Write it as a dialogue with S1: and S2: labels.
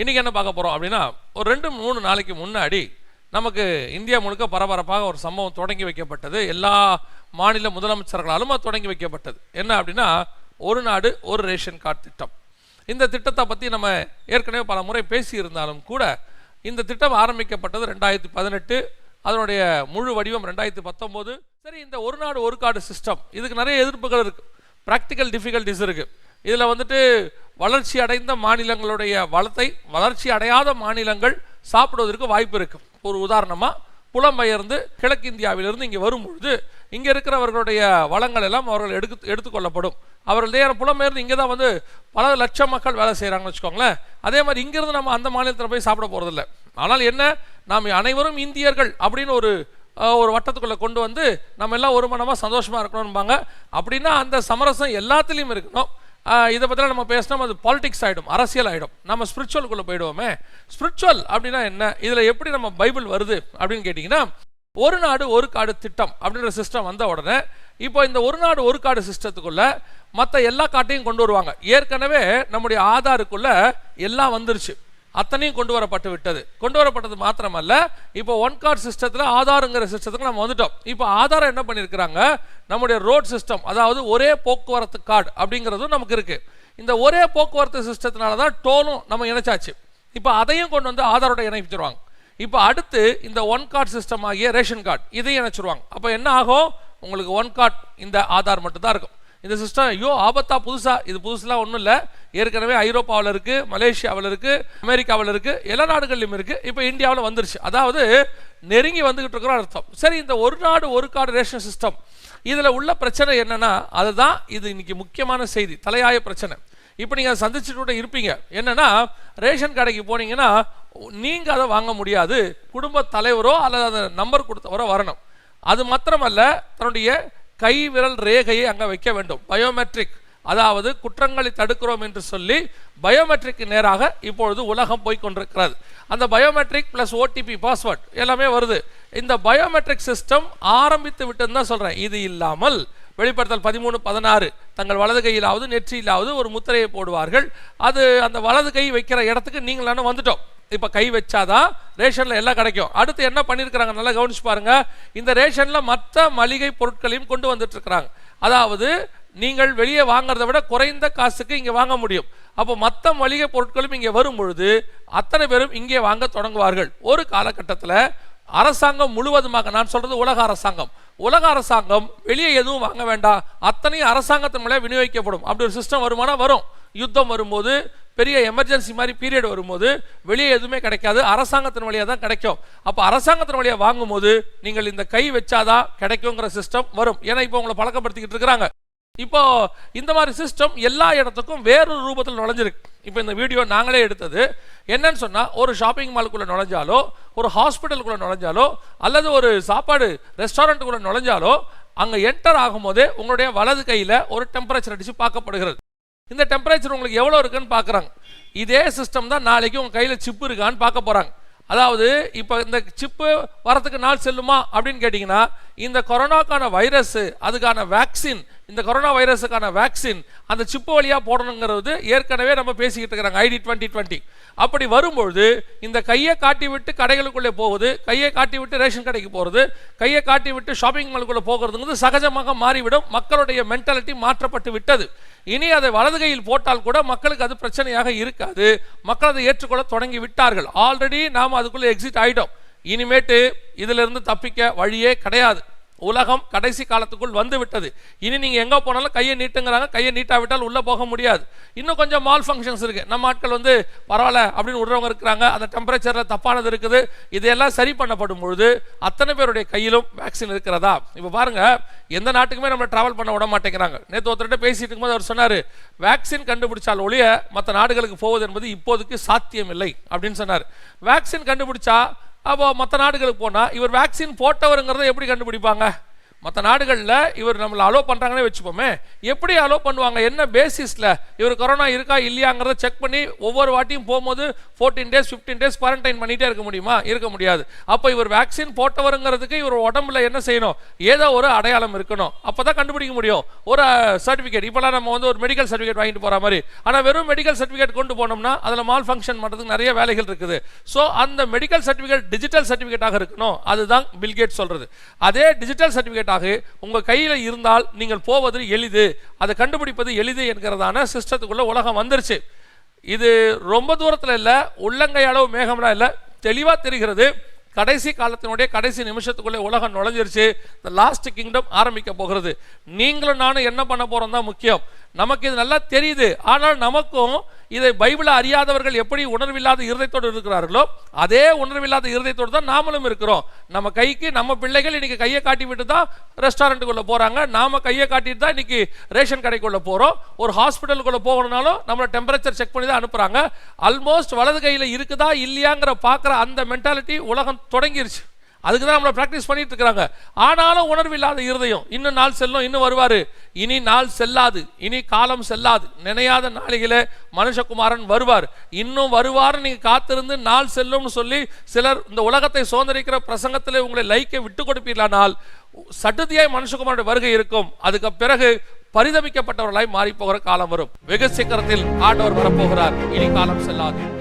S1: இன்றைக்கி என்ன பார்க்க போகிறோம் அப்படின்னா ஒரு ரெண்டு மூணு நாளைக்கு முன்னாடி நமக்கு இந்தியா முழுக்க பரபரப்பாக ஒரு சம்பவம் தொடங்கி வைக்கப்பட்டது. எல்லா மாநில முதலமைச்சர்களாலும் அது தொடங்கி வைக்கப்பட்டது. என்ன அப்படின்னா ஒரு நாடு ஒரு ரேஷன் கார்டு திட்டம். இந்த திட்டத்தை பற்றி நம்ம ஏற்கனவே பல முறை பேசியிருந்தாலும் கூட இந்த திட்டம் ஆரம்பிக்கப்பட்டது ரெண்டாயிரத்தி பதினெட்டு. அதனுடைய முழு வடிவம் ரெண்டாயிரத்தி பத்தொம்போது. சரி இந்த ஒரு நாடு ஒரு கார்டு சிஸ்டம் இதுக்கு நிறைய எதிர்ப்புகள் இருக்குது ப்ராக்டிக்கல் டிஃபிகல்ட்டிஸ் இருக்குது இதில் வந்துட்டு வளர்ச்சி அடைந்த மாநிலங்களுடைய வளத்தை வளர்ச்சி அடையாத மாநிலங்கள் சாப்பிடுவதற்கு வாய்ப்பு இருக்குது ஒரு உதாரணமாக புலம்பெயர்ந்து கிழக்கிந்தியாவிலிருந்து இங்கே வரும்பொழுது இங்கே இருக்கிறவர்களுடைய வளங்கள் எல்லாம் அவர்கள் எடுத்து எடுத்துக்கொள்ளப்படும். அவர்கள் நேரம் புலம்பெயர்ந்து இங்கே தான் வந்து பல லட்சம் மக்கள் வேலை செய்கிறாங்கன்னு வச்சுக்கோங்களேன். அதே மாதிரி இங்கிருந்து நம்ம அந்த மாநிலத்தில் போய் சாப்பிட போகிறதில்ல ஆனால் என்ன நாம் அனைவரும் இந்தியர்கள் அப்படின்னு ஒரு ஒரு வட்டத்துக்குள்ளே கொண்டு வந்து நம்ம எல்லாம் ஒரு மனமாக சந்தோஷமாக இருக்கணும்பாங்க. அப்படின்னா அந்த சமரசம் எல்லாத்துலேயும் இருக்கணும். இதை பற்றிலாம் நம்ம பேசினோம் அது பாலிடிக்ஸ் ஆகிடும் அரசியல் ஆகிடும் நம்ம ஸ்பிரிச்சுவலுக்குள்ளே போயிடுவோமே. ஸ்பிரிச்சுவல் அப்படின்னா என்ன? இதில் எப்படி நம்ம பைபிள் வருது அப்படின்னு கேட்டிங்கன்னா ஒரு நாடு ஒரு காடு திட்டம் அப்படின்ற சிஸ்டம் வந்த உடனே இப்போ இந்த ஒரு நாடு ஒரு காடு சிஸ்டத்துக்குள்ள மற்ற எல்லா காட்டையும் கொண்டு வருவாங்க. ஏற்கனவே நம்முடைய ஆதாருக்குள்ள எல்லாம் வந்துருச்சு. அத்தனையும் கொண்டு வரப்பட்டு விட்டது. கொண்டு வரப்பட்டது மாத்திரமல்ல இப்போ ஒன் கார்ட் சிஸ்டத்தில் ஆதாருங்கிற சிஸ்டத்துக்கு நம்ம வந்துட்டோம். இப்போ ஆதாரம் என்ன பண்ணியிருக்கிறாங்க? நம்முடைய ரோட் சிஸ்டம் அதாவது ஒரே போக்குவரத்து கார்டு அப்படிங்கிறதும் நமக்கு இருக்குது இந்த ஒரே போக்குவரத்து சிஸ்டத்தினால தான் டோலும் நம்ம இணைச்சாச்சு. இப்போ அதையும் கொண்டு வந்து ஆதாரோட இணைச்சிருவாங்க இப்போ அடுத்து இந்த ஒன் கார்டு சிஸ்டம் ஆகிய ரேஷன் கார்டு இதையும் இணைச்சிருவாங்க. அப்போ என்ன ஆகும்? உங்களுக்கு ஒன் கார்டு இந்த ஆதார் மட்டும் தான் இருக்கும். இந்த சிஸ்டம் ஐயோ ஆபத்தா புதுசா இது புதுசுலாம் ஒன்றும் இல்லை. ஏற்கனவே ஐரோப்பாவில் இருக்கு மலேசியாவில் இருக்கு அமெரிக்காவில் இருக்கு எல்லா நாடுகள்லையும் இருக்கு. இப்போ இந்தியாவில் வந்துருச்சு. அதாவது நெருங்கி வந்துகிட்டு இருக்கிறோம் அர்த்தம். சரி இந்த ஒரு நாடு ஒரு கார்டு ரேஷன் சிஸ்டம் இதில் உள்ள பிரச்சனை என்னன்னா அதுதான் இது இன்னைக்கு முக்கியமான செய்தி தலையாய பிரச்சனை. இப்போ நீங்கள் அதை சந்திச்சுட்டு கூட இருப்பீங்க. என்னன்னா ரேஷன் கடைக்கு போனீங்கன்னா நீங்கள் அதை வாங்க முடியாது. குடும்ப தலைவரோ அல்லது அந்த நம்பர் கொடுத்தவரோ வரணும். அது மாத்திரமல்ல தன்னுடைய கை விரல் ரேகையை அங்கே வைக்க வேண்டும். பயோமெட்ரிக் அதாவது குற்றங்களை தடுக்கிறோம் என்று சொல்லி பயோமெட்ரிக் நேராக இப்பொழுது உலகம் போய் கொண்டிருக்கிறது. அந்த பயோமெட்ரிக் ப்ளஸ் ஓடிபி பாஸ்வேர்ட் எல்லாமே வருது. இந்த பயோமெட்ரிக் சிஸ்டம் ஆரம்பித்து விட்டுன்னு தான் சொல்கிறேன் இது இல்லாமல் வெளிப்படுத்தல் பதிமூணு பதினாறு தங்கள் வலது கையிலாவது நெற்றியிலாவது ஒரு முத்திரையை போடுவார்கள். அது அந்த வலது கை வைக்கிற இடத்துக்கு நீங்களான வந்துட்டோம். இப்போ கை வச்சாதான் ரேஷனில் எல்லாம் கிடைக்கும். அடுத்து என்ன பண்ணியிருக்கிறாங்க நல்லா கவனிச்சு பாருங்க. இந்த ரேஷனில் மற்ற மளிகை பொருட்களையும் கொண்டு வந்துட்டுருக்கிறாங்க. அதாவது நீங்கள் வெளியே வாங்குறதை விட குறைந்த காசுக்கு இங்கே வாங்க முடியும். அப்போ மற்ற மளிகை பொருட்களும் இங்கே வரும் பொழுது அத்தனை பேரும் இங்கே வாங்க தொடங்குவார்கள். ஒரு காலகட்டத்தில் அரசாங்கம் முழுவதுமாக நான் சொல்கிறது உலக அரசாங்கம். உலக அரசாங்கம் வெளியே எதுவும் வாங்க வேண்டாம். அத்தனையும் அரசாங்கத்தின் மேலே விநியோகிக்கப்படும். அப்படி ஒரு சிஸ்டம் வருமானா வரும். யுத்தம் வரும்போது பெரிய எமர்ஜென்சி மாதிரி பீரியட் வரும்போது வெளியே எதுவுமே கிடைக்காது. அரசாங்கத்தின் வழியாக தான் கிடைக்கும். அப்போ அரசாங்கத்தின் வழியாக வாங்கும்போது நீங்கள் இந்த கை வச்சாதான் கிடைக்குங்கிற சிஸ்டம் வரும். ஏன்னா இப்போ உங்களை பழக்கப்படுத்திக்கிட்டு இருக்கிறாங்க. இப்போ இந்த மாதிரி சிஸ்டம் எல்லா இடத்துக்கும் வேறொரு ரூபத்தில் நுழைஞ்சிருக்கு. இப்போ இந்த வீடியோ நாங்களே எடுத்தது. என்னன்னு சொன்னால் ஒரு ஷாப்பிங் மாலுக்குள்ளே நுழைஞ்சாலோ ஒரு ஹாஸ்பிட்டலுக்குள்ளே நுழைஞ்சாலோ அல்லது ஒரு சாப்பாடு ரெஸ்டாரண்ட்டுக்குள்ளே நுழைஞ்சாலோ அங்கே என்டர் ஆகும்போதே உங்களுடைய வலது கையில் ஒரு டெம்பரேச்சர் அடித்து பார்க்கப்படுகிறது. இந்த டெம்பரேச்சர் உங்களுக்கு எவ்வளோ இருக்குன்னு பார்க்குறாங்க. இதே சிஸ்டம் தான் நாளைக்கு உங்கள் கையில் சிப்பு இருக்கான்னு பார்க்க போகிறாங்க அதாவது இப்போ இந்த சிப்பு வரத்துக்கு நாள் செல்லுமா அப்படின்னு கேட்டிங்கன்னா இந்த கொரோனாக்கான வைரஸு அதுக்கான வேக்சின் இந்த கொரோனா வைரஸுக்கான வேக்சின் அந்த சிப்பு வழியாக போடணுங்கிறது ஏற்கனவே நம்ம பேசிக்கிட்டு இருக்கிறாங்க ஐடி டுவெண்ட்டி டுவெண்ட்டி அப்படி வரும்பொழுது இந்த கையை காட்டி விட்டு கடைகளுக்குள்ளே போகுது கையை காட்டி விட்டு ரேஷன் கடைக்கு போகிறது கையை காட்டி விட்டு ஷாப்பிங் மாலுக்குள்ளே போகிறதுங்கிறது சகஜமாக மாறிவிடும் மக்களுடைய மென்டாலிட்டி மாற்றப்பட்டு விட்டது. இனி அதை வலது கையில் போட்டால் கூட மக்களுக்கு அது பிரச்சனையாக இருக்காது. மக்கள் அதை ஏற்றுக்கொள்ள தொடங்கி விட்டார்கள். ஆல்ரெடி நாம் அதுக்குள்ளே எக்ஸிட் ஆகிட்டோம் இனிமேட்டு இதிலிருந்து தப்பிக்க வழியே கிடையாது. உலகம் கடைசி காலத்துக்குள் வந்து விட்டது. இனி நீங்கள் எங்கே போனாலும் கையை நீட்டுங்கிறாங்க. கையை நீட்டாவிட்டால் உள்ளே போக முடியாது. இன்னும் கொஞ்சம் மால் ஃபங்க்ஷன்ஸ் இருக்குது நம்ம ஆட்கள் வந்து பரவாயில்ல அப்படின்னு விடுறவங்க இருக்கிறாங்க. அந்த டெம்பரேச்சரில் தப்பானது இருக்குது. இதெல்லாம் சரி பண்ணப்படும் பொழுது அத்தனை பேருடைய கையிலும் வேக்சின் இருக்கிறதா? இப்போ பாருங்கள் எந்த நாட்டுக்குமே நம்ம டிராவல் பண்ண விட மாட்டேங்கிறாங்க. நேற்று ஒருத்தர்கிட்ட பேசிட்டு இருக்கும்போது அவர் சொன்னார் வேக்சின் கண்டுபிடிச்சால் ஒழிய மற்ற நாடுகளுக்கு போவது என்பது இப்போதைக்கு சாத்தியம் இல்லை அப்படின்னு சொன்னார். வேக்சின் கண்டுபிடிச்சா அப்போ மற்ற நாடுகளுக்கு போனால் இவர் வேக்சின் போட்டவருங்கிறத எப்படி கண்டுபிடிப்பாங்க? மற்ற நாடுகளில் இவர் நம்மளை அலோவ் பண்ணுறாங்கன்னே வச்சுப்போமே. எப்படி அலோவ் பண்ணுவாங்க? என்ன பேசிஸில் இவர் கொரோனா இருக்கா இல்லையாங்கிறத செக் பண்ணி ஒவ்வொரு வாட்டியும் போகும்போது fourteen days fifteen days quarantine பண்ணிகிட்டே இருக்க முடியுமா? இருக்க முடியாது. அப்போ இவர் வேக்சின் போட்டவருங்கிறதுக்கு இவர் உடம்புல என்ன செய்யணும்? ஏதோ ஒரு அடையாளம் இருக்கணும். அப்போ தான் கண்டுபிடிக்க முடியும். ஒரு சர்டிஃபிகேட் இப்போலாம் நம்ம வந்து ஒரு மெடிக்கல் சர்டிஃபிகேட் வாங்கிட்டு போகிற மாதிரி. ஆனால் வெறும் மெடிக்கல் சர்டிஃபிகேட் கொண்டு போனோம்னா அதில் மால் ஃபங்க்ஷன் பண்ணுறதுக்கு நிறைய வேலைகள் இருக்குது. ஸோ அந்த மெடிக்கல் சர்டிஃபிகேட் டிஜிட்டல் சர்டிஃபிகேட்டாக இருக்கணும். அதுதான் பில்கேட் சொல்கிறது அதே டிஜிட்டல் சர்டிஃபிகேட் ஆகு உங்கள் கையில் இருந்தால் நீங்கள் போவது எளிது. அதை கண்டுபிடிப்பது எளிது என்கிறதான சிஸ்டத்துக்குள்ளே உலகம் வந்துருச்சு. இது ரொம்ப தூரத்தில் இல்லை உள்ளங்கை அளவு மேகம்லாம் இல்லை தெளிவாக தெரிகிறது. கடைசி காலத்தினுடைய கடைசி நிமிஷத்துக்குள்ளே உலகம் நுழைஞ்சிருச்சு. இந்த லாஸ்ட் கிங்டம் ஆரம்பிக்க போகிறது. நீங்களும் நானும் என்ன பண்ண போகிறோம் தான் முக்கியம். நமக்கு இது நல்லா தெரியுது. ஆனால் நமக்கும் இதை பைபிளை அறியாதவர்கள் எப்படி உணர்வில்லாத இருதயத்தோடு இருக்கிறார்களோ அதே உணர்வில்லாத இருதயத்தோடு தான் நாமளும் இருக்கிறோம். நம்ம கைக்கு நம்ம பிள்ளைகள் இன்னைக்கு கையை காட்டி விட்டு தான் ரெஸ்டாரண்ட்டுக்குள்ளே போகிறாங்க நாம் கையை காட்டிட்டு தான் இன்னைக்கு ரேஷன் கடைக்குள்ளே போகிறோம் ஒரு ஹாஸ்பிட்டலுக்குள்ளே போகணுனாலும் நம்மளை டெம்பரேச்சர் செக் பண்ணி தான் அனுப்புகிறாங்க ஆல்மோஸ்ட் வலது கையில் இருக்குதா இல்லையாங்கிற பார்க்குற அந்த மென்டாலிட்டி உலகம் தொடங்கிருச்சு. அதுக்கு தான் நம்மளை ப்ராக்டிஸ் பண்ணிட்டு இருக்கிறாங்க. ஆனாலும் உணர்வில்லாத இருதயம். இன்னும் நாள் செல்லும் இன்னும் வருவாரு. இனி நாள் செல்லாது. இனி காலம் செல்லாது. நினையாத நாளிகளே மனுஷகுமாரன் வருவார். இன்னும் வருவார்னு நீங்க காத்திருந்து நாள் செல்லும்னு சொல்லி சிலர் இந்த உலகத்தை சுதந்திரிக்கிற பிரசங்கத்தில் உங்களை லைக்கை விட்டு கொடுப்பீர்களானால் சட்டுதியாய் மனுஷகுமாரோட வருகை இருக்கும். அதுக்கு பிறகு பரிதமிக்கப்பட்டவர்களாய் மாறி போகிற காலம் வரும். வெகு சீக்கிரத்தில் ஆண்டவர் வரப்போகிறார். இனி காலம் செல்லாது.